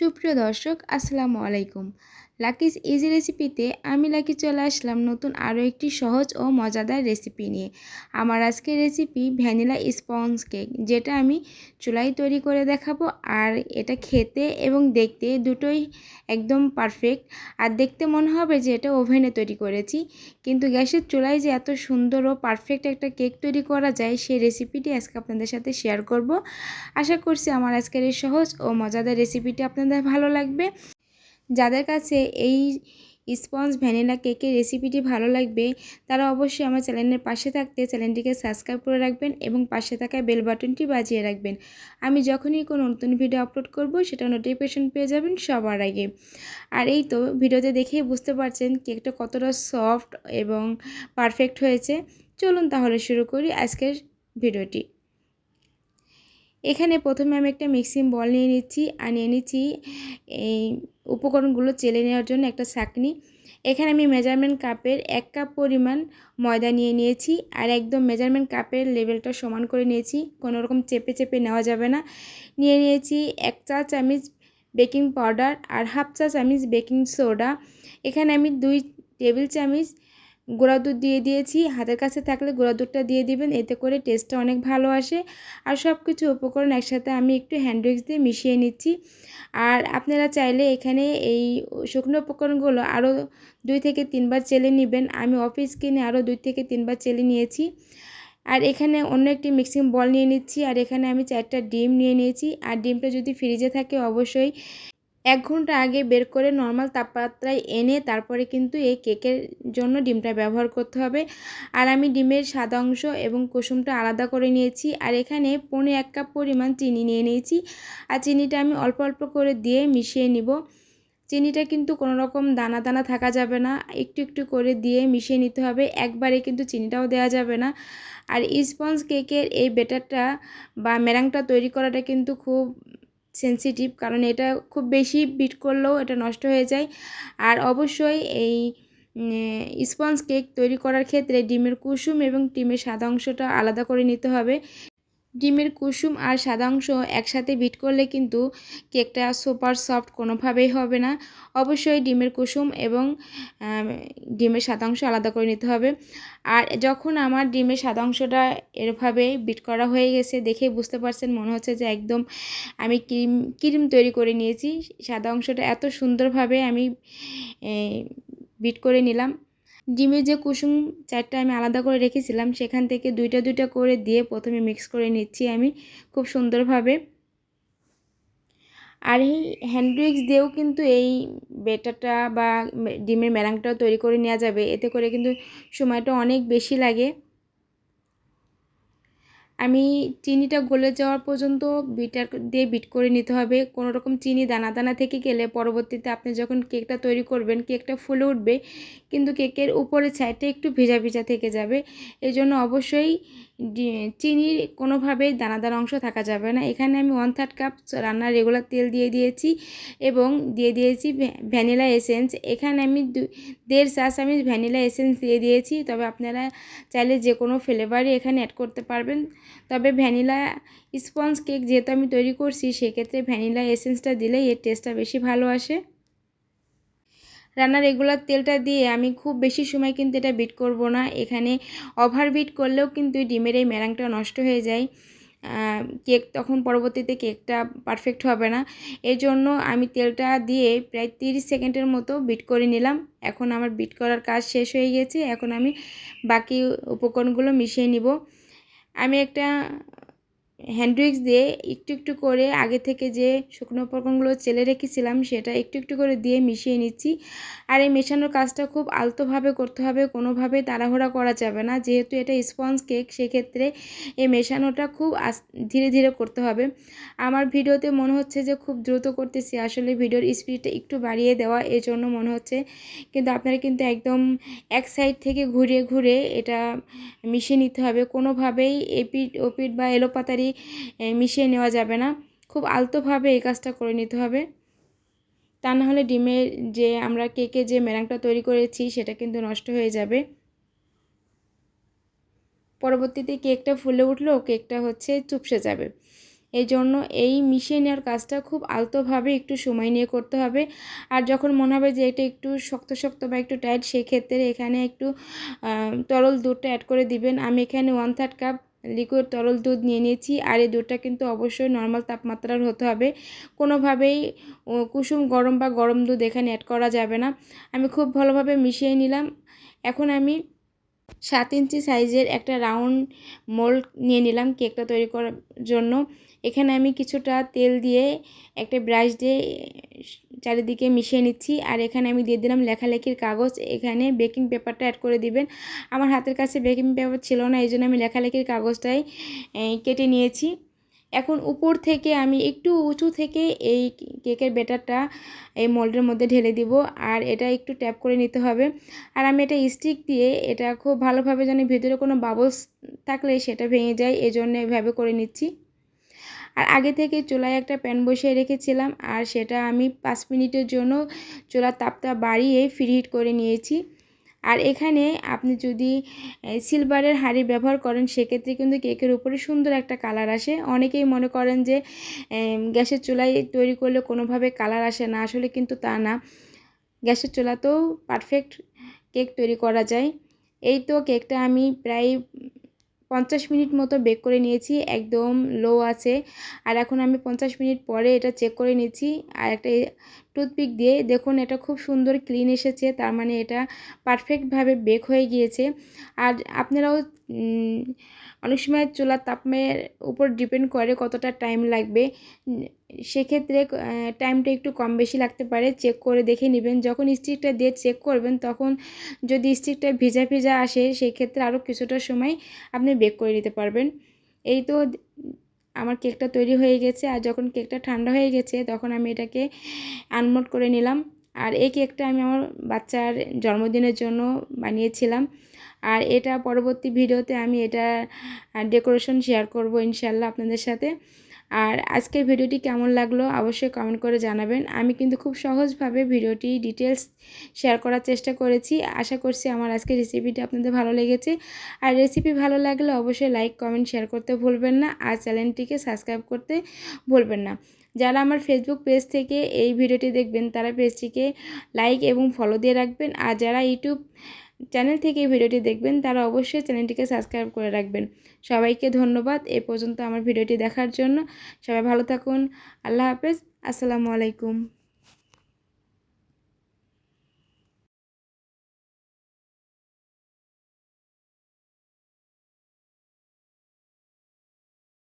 সুপ্রিয় দর্শক, আসসালামু আলাইকুম। লাকিস ইজি রেসিপিতে আমি লাকি চলে আসলাম নতুন আরও একটি সহজ ও মজাদার রেসিপি নিয়ে। আমার আজকের রেসিপি ভ্যানিলা স্পঞ্জ কেক, যেটা আমি চুলাই তৈরি করে দেখাবো। আর এটা খেতে এবং দেখতে দুটোই একদম পারফেক্ট আর দেখতে মনে হবে যে এটা ওভেনে তৈরি করেছি। কিন্তু গ্যাসের চুলায় যে এত সুন্দর ও পারফেক্ট একটা কেক তৈরি করা যায়, সেই রেসিপিটি আজকে আপনাদের সাথে শেয়ার করব। আশা করছি আমার আজকের এই সহজ ও মজাদার রেসিপিটি আপনাদের ভালো লাগবে। যাদের কাছে এই স্পঞ্জ ভ্যানিলা কেকের রেসিপিটি ভালো লাগবে, তারা অবশ্যই আমার চ্যানেলের পাশে থাকতে চ্যানেলটিকে সাবস্ক্রাইব করে রাখবেন এবং পাশে থাকা বেল বাটনটি বাজিয়ে রাখবেন। আমি যখনই কোনো নতুন ভিডিও আপলোড করব, সেটা নোটিফিকেশন পেয়ে যাবেন সবার আগে। আর এই তো ভিডিওতে দেখেই বুঝতে পারছেন কেকটা কতটা সফট এবং পারফেক্ট হয়েছে। চলুন তাহলে শুরু করি আজকের ভিডিওটি এখানে প্রথমে আমি একটা মিক্সিং বল নিয়ে নিচ্ছি আর নিয়ে নিচ্ছি এই উপকরণগুলো চেলে নেওয়ার জন্য একটা ছাঁকনি এখানে আমি মেজারমেন্ট কাপের এক কাপ পরিমাণ ময়দা নিয়ে নিয়েছি আর একদম মেজারমেন্ট কাপের লেভেলটা সমান করে নিয়েছি। কোনো রকম চেপে চেপে নেওয়া যাবে না। নিয়ে নিয়েছি এক চা চামচ বেকিং পাউডার আর হাফ চা চামচ বেকিং সোডা এখানে আমি দুই টেবিল চামচ গুঁড়া দুধ দিয়ে দিয়েছি। হাতের কাছে থাকলে গুঁড়া দুধটা দিয়ে দিবেন, এতে করে টেস্টটা অনেক ভালো আসে। আর সব কিছু উপকরণ একসাথে আমি একটু হ্যান্ড দিয়ে মিশিয়ে নিচ্ছি। আর আপনারা চাইলে এখানে এই শুকনো উপকরণগুলো আরও দুই থেকে তিনবার চেলে নেবেন। আমি অফিস কিনে আরও দুই থেকে তিনবার চেলে নিয়েছি। আর এখানে অন্য একটি মিক্সিং বল নিয়ে নিচ্ছি। আর এখানে আমি চারটা ডিম নিয়ে নিয়েছি। আর ডিমটা যদি ফ্রিজে থাকে অবশ্যই এক ঘণ্টা আগে বের করে নর্মাল তাপমাত্রায় এনে তারপরে কিন্তু এই কেকের জন্য ডিমটা ব্যবহার করতে হবে। আর আমি ডিমের সাদা অংশ এবং কুসুমটা আলাদা করে নিয়েছি। আর এখানে পনেরো এক কাপ পরিমাণ চিনি নিয়ে নিয়েছি। আর চিনিটা আমি অল্প অল্প করে দিয়ে মিশিয়ে নিব। চিনিটা কিন্তু কোনো রকম দানা দানা থাকা যাবে না। একটু একটু করে দিয়ে মিশিয়ে নিতে হবে। একবারে কিন্তু চিনিটাও দেওয়া যাবে না। আর স্পঞ্জ কেকের এই বেটারটা বা মেরাংটা তৈরি করাটা কিন্তু খুব সেন্সিটিভ কারণ এটা খুব বেশি বিট করলেও এটা নষ্ট হয়ে যায়। আর অবশ্যই এই স্পঞ্জ কেক তৈরি করার ক্ষেত্রে ডিমের কুসুম এবং ডিমের সাদা অংশটা আলাদা করে নিতে হবে। ডিমের কুসুম আর সাদা অংশ একসাথে বিট করলে কিন্তু কেকটা সুপার সফট কোনোভাবেই হবে না। অবশ্যই ডিমের কুসুম এবং ডিমের সাদা অংশ আলাদা করে নিতে হবে। আর যখন আমার ডিমের সাদা অংশটা এরভাবে বিট করা হয়ে গেছে দেখে বুঝতে পারছেন মনে হচ্ছে যে একদম আমি ক্রিম ক্রিম তৈরি করে নিয়েছি। সাদা অংশটা এত সুন্দরভাবে আমি বিট করে নিলাম। ডিমের যে কুসুম চারটা আমি আলাদা করে রেখেছিলাম, সেখান থেকে দুইটা দুইটা করে দিয়ে প্রথমে মিক্স করে নিচ্ছি আমি খুব সুন্দরভাবে। আর এই হ্যান্ডউইক্স দিয়েও কিন্তু এই বেটাটা বা ডিমের মেরাংটাও তৈরি করে নেওয়া যাবে। এতে করে কিন্তু সময়টা অনেক বেশি লাগে। আমি চিনিটা গলে যাওয়া পর্যন্ত বিটার দিয়ে বিট করে নিতে হবে। কোনো রকম চিনি দানা দানা থেকে গেলে পরবর্তীতে আপনি যখন কেকটা তৈরি করবেন, কেকটা ফুলে উঠবে, কিন্তু কেকের উপরে সাইডটা একটু ভেজা ভিজা থেকে যাবে। এই জন্য অবশ্যই চিনির কোনোভাবেই দানাদার অংশ থাকা যাবে না। এখানে আমি ওয়ান থার্ড কাপ রান্নার রেগুলার তেল দিয়ে দিয়েছি এবং দিয়ে দিয়েছি ভ্যানিলা এসেন্স এখানে আমি দেড় চা চামচ ভ্যানিলা এসেন্স দিয়ে দিয়েছি। তবে আপনারা চাইলে যে কোনো ফ্লেভারই এখানে অ্যাড করতে পারবেন। তবে ভ্যানিলা স্পঞ্জ কেক যেহেতু আমি তৈরি করছি, সেক্ষেত্রে ভ্যানিলা এসেন্সটা দিলেই এর টেস্টটা বেশি ভালো আসে। রান্নার রেগুলার তেলটা দিয়ে আমি খুব বেশি সময় কিন্তু এটা বিট করব না। এখানে ওভার বিট করলেও কিন্তু ডিমের এই মেরাংটা নষ্ট হয়ে যায়। কেক তখন পরবর্তীতে কেকটা পারফেক্ট হবে না। এই জন্য আমি তেলটা দিয়ে প্রায় তিরিশ সেকেন্ডের মতো বিট করে নিলাম। এখন আমার বিট করার কাজ শেষ হয়ে গেছে। এখন আমি বাকি উপকরণগুলো মিশিয়ে নিব। আমি একটা হ্যান্ডউইক্স দিয়ে একটু একটু করে আগে থেকে যে শুকনো উপকরণগুলো চেলে রেখেছিলাম, সেটা একটু একটু করে দিয়ে মিশিয়ে নিচ্ছি। আর এই মেশানোর কাজটা খুব আলতোভাবে করতে হবে, কোনোভাবে তাড়াহুড়া করা যাবে না। যেহেতু এটা স্পঞ্জ কেক সেক্ষেত্রে এই মেশানোটা খুব ধীরে ধীরে করতে হবে। আমার ভিডিওতে মনে হচ্ছে যে খুব দ্রুত করতেছি, আসলে ভিডিওর স্পিডটা একটু বাড়িয়ে দেওয়া এই জন্য মনে হচ্ছে। কিন্তু আপনারা কিন্তু একদম এক সাইড থেকে ঘুরে ঘুরে এটা মিশিয়ে নিতে হবে। কোনোভাবেই এপিট ওপিট বা এলোপাতারি মিশিয়ে নেওয়া যাবে না। খুব আলতোভাবে এই কাজটা করে নিতে হবে। তা নাহলে ডিমের যে আমরা কেকে যে মেরাংটা তৈরি করেছি, সেটা কিন্তু নষ্ট হয়ে যাবে। পরবর্তীতে কেকটা ফুলে উঠলেও কেকটা হচ্ছে চুপসে যাবে। এই জন্য এই মিশিয়ে নেওয়ার কাজটা খুব আলতোভাবে একটু সময় নিয়ে করতে হবে। আর যখন মনে হবে যে এটা একটু শক্ত শক্ত বা একটু টাইট সেক্ষেত্রে এখানে একটু তরল দুধটা অ্যাড করে দিবেন। আমি এখানে ওয়ান থার্ড কাপ লিকুইড তরল দুধ নিয়ে নিয়েছি আর এই দুধটা কিন্তু অবশ্যই নর্মাল তাপমাত্রার হতে হবে। কোনোভাবেই কুসুম গরম বা গরম দুধ এখানে অ্যাড করা যাবে না। আমি খুব ভালোভাবে মিশিয়ে নিলাম। এখন আমি সাত ইঞ্চি সাইজের একটা রাউন্ড মোল্ড নিয়ে নিলাম কেকটা তৈরি করার জন্য। এখানে আমি কিছুটা তেল দিয়ে একটা ব্রাশ দিয়ে চারিদিকে মিশিয়ে নিচ্ছি। আর এখানে আমি দিয়ে দিলাম লেখালেখির কাগজ। এখানে বেকিং পেপারটা অ্যাড করে দিবেন। আমার হাতের কাছে বেকিং পেপার ছিল না এই জন্য আমি লেখালেখির কাগজটাই কেটে নিয়েছি। এখন উপর থেকে আমি একটু উঁচু থেকে এই কেকের ব্যাটারটা এই মোল্ডের মধ্যে ঢেলে দিব। আর এটা একটু ট্যাপ করে নিতে হবে। আর আমি এটা স্টিক দিয়ে এটা খুব ভালোভাবে যেন ভিতরে কোনো বাবলস থাকলে সেটা ভেঙে যায়। এই জন্য এভাবে করে নিচ্ছি। আর আগে থেকে চুলায় একটা প্যান বসিয়ে রেখেছিলাম আর সেটা আমি পাঁচ মিনিটের জন্য চুলার তাপটা বাড়িয়ে ফ্রি হিট করে নিয়েছি। আর এখানে আপনি যদি সিলভারের হাঁড়ি ব্যবহার করেন, সেক্ষেত্রে কিন্তু কেকের উপরে সুন্দর একটা কালার আসে। অনেকেই মনে করেন যে গ্যাসের চুলায় তৈরি করলে কোনোভাবে কালার আসে না, আসলে কিন্তু তা না। গ্যাসের চুলাতেও পারফেক্ট কেক তৈরি করা যায়। এই তো কেকটা আমি প্রায় পঞ্চাশ মিনিট মতো বেক করে নিয়েছি, একদম লো আছে। আর এখন আমি পঞ্চাশ মিনিট পরে এটা চেক করে নিচ্ছি। আর একটা টুথপিক দিয়ে। দেখুন, এটা খুব সুন্দর ক্লিন এসেছে, তার মানে এটা পারফেক্টভাবে বেক হয়ে গিয়েছে। আর আপনারাও অনেক সময় চুলার তাপমের উপর ডিপেন্ড করে কতটা টাইম লাগবে। সেক্ষেত্রে টাইমটা একটু কম বেশি লাগতে পারে, চেক করে দেখে নেবেন। যখন স্টিকটা দিয়ে চেক করবেন, তখন যদি স্টিকটা ভিজা ভিজা আসে, সেক্ষেত্রে আরও কিছুটা সময় আপনি বেক করে নিতে পারবেন। এই তো আমার কেকটা তৈরি হয়ে গেছে আর যখন কেকটা ঠান্ডা হয়ে গেছে তখন আমি এটাকে আনমোট করে নিলাম। আর এই কেকটা আমি আমার বাচ্চার জন্মদিনের জন্য বানিয়েছিলাম। আর এটা পরবর্তী ভিডিওতে আমি এটা ডেকোরেশন শেয়ার করব ইনশাল্লাহ আপনাদের সাথে। আর আজকের ভিডিওটি কেমন লাগল অবশ্যই কমেন্ট করে জানাবেন। আমি কিন্তু খুব সহজভাবে ভিডিওটি ডিটেলস শেয়ার করার চেষ্টা করেছি। আশা করছি আমার আজকের রেসিপিটি আপনাদের ভালো লেগেছে। আর রেসিপি ভালো লাগলে অবশ্যই লাইক কমেন্ট শেয়ার করতে ভুলবেন না। আর চ্যানেলটিকে সাবস্ক্রাইব করতে ভুলবেন না। যারা আমার ফেসবুক পেজ থেকে এই ভিডিওটি দেখবেন, তারা পেজটিকে লাইক এবং ফলো দিয়ে রাখবেন। আর যারা ইউটিউব চ্যানেল থেকে ভিডিওটি দেখবেন তারা অবশ্যই চ্যানেলটিকে সাবস্ক্রাইব করে রাখবেন। সবাইকে ধন্যবাদ। এ পর্যন্ত আমার ভিডিওটি দেখার জন্য। সবাই ভালো থাকুন। আল্লাহ হাফেজ। আসসালামু আলাইকুম।